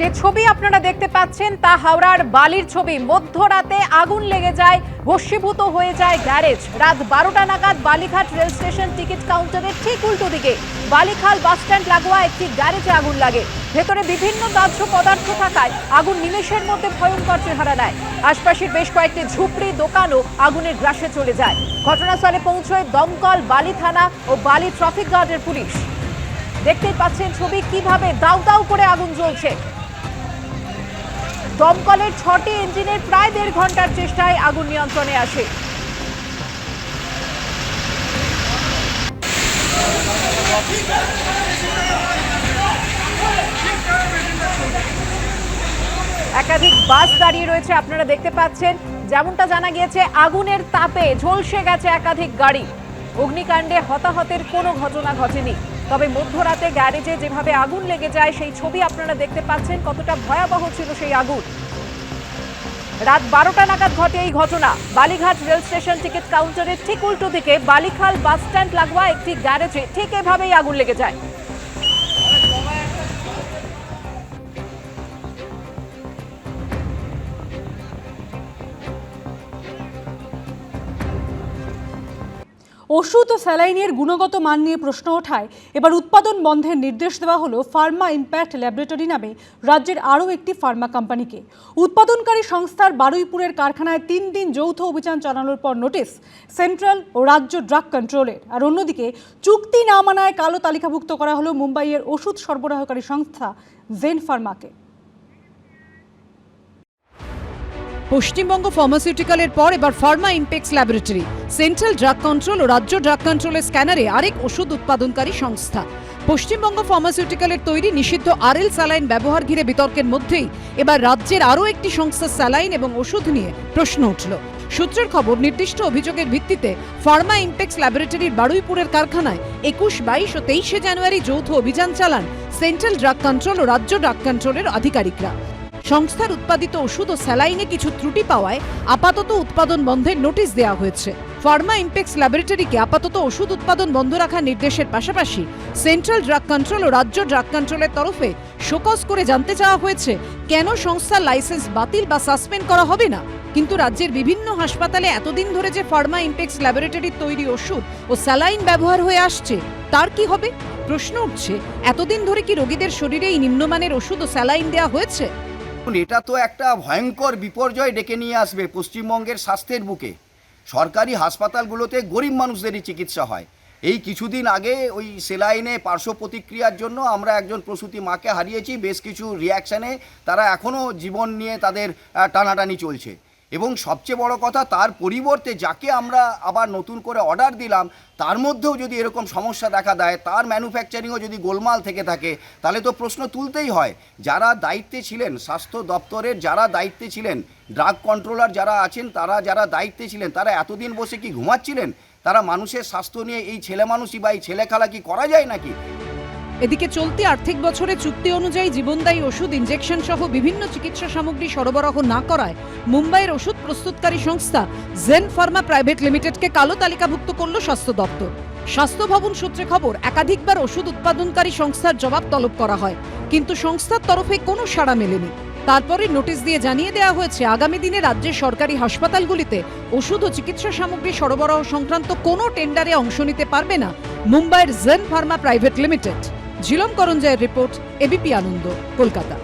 যে ছবি আপনারা দেখতে পাচ্ছেন তা হাওড়ার বালির ছবি। মধ্যরাতে আগুন লেগে যায়, ভস্মীভূত হয়ে যায় গ্যারেজ। রাত বারোটা নাগাদ বালিঘাট রেল স্টেশন টিকিট কাউন্টারের ঠিক উল্টো দিকে বালিখাল বাসস্ট্যান্ড লাগোয়া একটি গ্যারেজে আগুন লাগে। ভেতরে বিভিন্ন দাহ্য পদার্থ থাকায় আগুন নিমেষের মধ্যে ভয়ঙ্কর চেহারা নেয় আশপাশের বেশ কয়েকটি ঝুপড়ি, দোকানও আগুনের গ্রাসে চলে যায়। ঘটনাস্থলে পৌঁছয় দমকল, বালি থানা ও বালি ট্রাফিক গার্ডের পুলিশ। দেখতেই পাচ্ছেন ছবি, কীভাবে দাউ দাউ করে আগুন জ্বলছে। দমকলের ছটি ইঞ্জিনের প্রায় দেড় ঘণ্টার চেষ্টায় আগুন নিয়ন্ত্রণে আসে। একাধিক বাস দাঁড়িয়ে রয়েছে, আপনারা দেখতে পাচ্ছেন। যেমনটা জানা গিয়েছে, আগুনের তাপে ঝলসে গেছে একাধিক গাড়ি। অগ্নিকাণ্ডে হতাহতের কোনো ঘটনা ঘটেনি। তবে মধ্যরাতে গ্যারেজে যেভাবে আগুন লেগে যায়, সেই ছবি আপনারা দেখতে পাচ্ছেন, কতটা ভয়াবহ ছিল সেই আগুন। রাত বারোটা নাগাদ ঘটে এই ঘটনা। বালিঘাট রেল স্টেশন টিকিট কাউন্টারের ঠিক উল্টো দিকে বালিখাল বাস স্ট্যান্ড লাগোয়া একটি গ্যারেজে ঠিক এভাবেই আগুন লেগে যায়। ওষুধ ও স্যালাইনের গুণগত মান নিয়ে প্রশ্ন ওঠায়। এবার উৎপাদন বন্ধের নির্দেশ দেওয়া হলো ফার্মা ইম্প্যাক্ট ল্যাবরেটরি নামে রাজ্যের আরও একটি ফার্মা কোম্পানিকে। উৎপাদনকারী সংস্থার বারুইপুরের কারখানায় তিন দিন যৌথ অভিযান চালানোর পর নোটিশ, সেন্ট্রাল ও রাজ্য ড্রাগ কন্ট্রোলের। আর অন্যদিকে, চুক্তি না মানায় কালো তালিকাভুক্ত করা হলো মুম্বাইয়ের ওষুধ সরবরাহকারী সংস্থা জেন ফার্মাকে। পশ্চিমবঙ্গ ফার্মাসিউটিক্যালের পর এবার pharma impex laboratory central drug control ও রাজ্য ড্রাগ কন্ট্রোলের স্ক্যানারে আরেক ওষুধ উৎপাদনকারী সংস্থা। পশ্চিমবঙ্গ ফার্মাসিউটিক্যালের তৈরি নিষিদ্ধ আরএল স্যালাইন ব্যবহার ঘিরে বিতর্কের মধ্যেই এবার রাজ্যের আরও একটি সংস্থা স্যালাইন এবং ওষুধ নিয়ে প্রশ্ন উঠল। সূত্রের খবর, নির্দিষ্ট অভিযোগের ভিত্তিতে ফার্মা ইম্পেক্স ল্যাবরেটরির বারুইপুরের কারখানায় একুশ, বাইশ ও তেইশে জানুয়ারি যৌথ অভিযান চালান সেন্ট্রাল ড্রাগ কন্ট্রোল ও রাজ্য ড্রাগ কন্ট্রোলের আধিকারিকরা। সংস্থার উৎপাদিত ওষুধ ও স্যালাইনে কিছু ত্রুটি পাওয়ায় আপাতত উৎপাদন বন্ধের নোটিশ দেওয়া হয়েছে। ফার্মা ইম্পেক্স ল্যাবরেটরিকে আপাতত ওষুধ উৎপাদন বন্ধ রাখার নির্দেশের পাশাপাশি সেন্ট্রাল ড্রাগ কন্ট্রোল ও রাজ্য ড্রাগ কন্ট্রোলের তরফে শোকজ করে জানতে চাওয়া হয়েছে, কেন সংস্থার লাইসেন্স বাতিল বা সাসপেন্ড করা হবে না? কিন্তু রাজ্যের বিভিন্ন হাসপাতালে এতদিন ধরে যে ফার্মা ইম্পেক্স ল্যাবরেটরির তৈরি ওষুধ ও স্যালাইন ব্যবহার হয়ে আসছে, তার কি হবে? প্রশ্ন উঠছে, এতদিন ধরে কি রোগীদের শরীরে এই নিম্নমানের ওষুধ ও স্যালাইন দেওয়া হয়েছে? এটা তো একটা ভয়ঙ্কর বিপর্যয় ডেকে নিয়ে আসবে পশ্চিমবঙ্গের স্বাস্থ্যের বুকে। সরকারি হাসপাতালগুলোতে গরিব মানুষদেরই চিকিৎসা হয়। এই কিছুদিন আগে ওই সেলাইনে পার্শ্ব প্রতিক্রিয়ার জন্য আমরা একজন প্রসূতি মাকে হারিয়েছি, বেশ কিছু রিয়াকশানে তারা এখনও জীবন নিয়ে তাদের টানাটানি চলছে। এবং সবচেয়ে বড় কথা, তার পরিবর্তে যাকে আমরা আবার নতুন করে অর্ডার দিলাম, তার মধ্যেও যদি এরকম সমস্যা দেখা দেয়, তার ম্যানুফ্যাকচারিংও যদি গোলমাল থেকে থাকে, তাহলে তো প্রশ্ন তুলতেই হয়। যারা দায়িত্বে ছিলেন, স্বাস্থ্য দপ্তরের যারা দায়িত্বে ছিলেন ড্রাগ কন্ট্রোলার যারা আছেন, তারা যারা দায়িত্বে ছিলেন, তারা এতদিন বসে কি ঘুমাচ্ছিলেন? তারা মানুষের স্বাস্থ্য নিয়ে এই ছেলে মানুষই বা এই ছেলে খেলা কি করা যায় নাকি? এদিকে চলতি আর্থিক বছরে চুক্তি অনুযায়ী জীবনদায়ী ওষুধ ইনজেকশন সহ বিভিন্ন চিকিৎসা সামগ্রী সরবরাহ না করায় মুম্বাইয়ের ওষুধ প্রস্তুতকারী সংস্থা জেন ফার্মা প্রাইভেট লিমিটেডকে কালো তালিকাভুক্ত করল স্বাস্থ্য দপ্তর। স্বাস্থ্য ভবন সূত্রে খবর, একাধিকবার ওষুধ উৎপাদনকারী সংস্থার জবাব তলব করা হয়, কিন্তু সংস্থার তরফে কোনো সাড়া মেলেনি। তারপরে নোটিশ দিয়ে জানিয়ে দেওয়া হয়েছে, আগামী দিনে রাজ্যের সরকারি হাসপাতালগুলিতে ওষুধ ও চিকিৎসা সামগ্রী সরবরাহ সংক্রান্ত কোনো টেন্ডারে অংশ নিতে পারবে না মুম্বাইয়ের Zen pharma private limited Jhilam করঞ্জয়ের report ABP Ananda Kolkata.